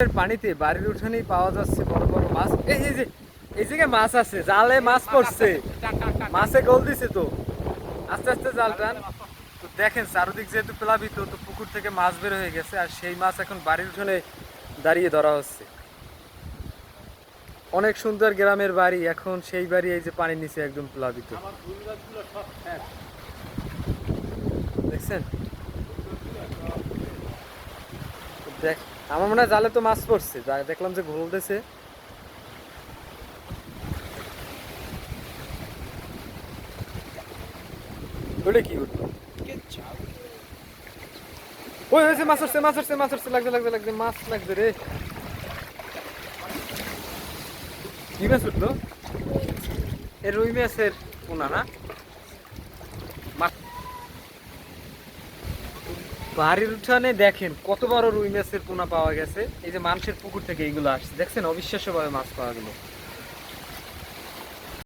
পানিতে বাড়ির উঠানেই পাওয়া যাচ্ছে বড় বড় মাছ। এই এই যে এই জায়গায় মাছ আছে জালে মাছ পড়ছে। মাছে গোল দিছে তো। আস্তে আস্তে জাল টান। তো দেখেন চারদিক যেহেতু প্লাবিত তো পুকুর থেকে মাছ বের হয়ে গেছে আর সেই মাছ এখন বাড়ির উঠানে দাঁড়িয়ে ধরা হচ্ছে। অনেক সুন্দর গ্রামের বাড়ি এখন সেই বাড়ি এই যে পানির নিচে একদম প্লাবিত। দেখছেন? দেখ আমার মনে হয় জালে তো মাছ পড়ছে। দেখলাম যে ঘোল দিছে। ওটা কি উঠল? ওই হয়েছে মাছ আসছে মাছ আসছে মাছ আসছে। লাগছে লাগছে লাগছে, মাছ লাগছে রে। কি মাছ উঠল? এ রুই মাছের পোনা না? বাড়ির উঠানে দেখেন কত বড় রুই মাছের পোনা পাওয়া গেছে। এই যে মানুষের পুকুর থেকে এইগুলো আসছে। দেখছেন অবিশ্বাস্যভাবে মাছ পাওয়া গেল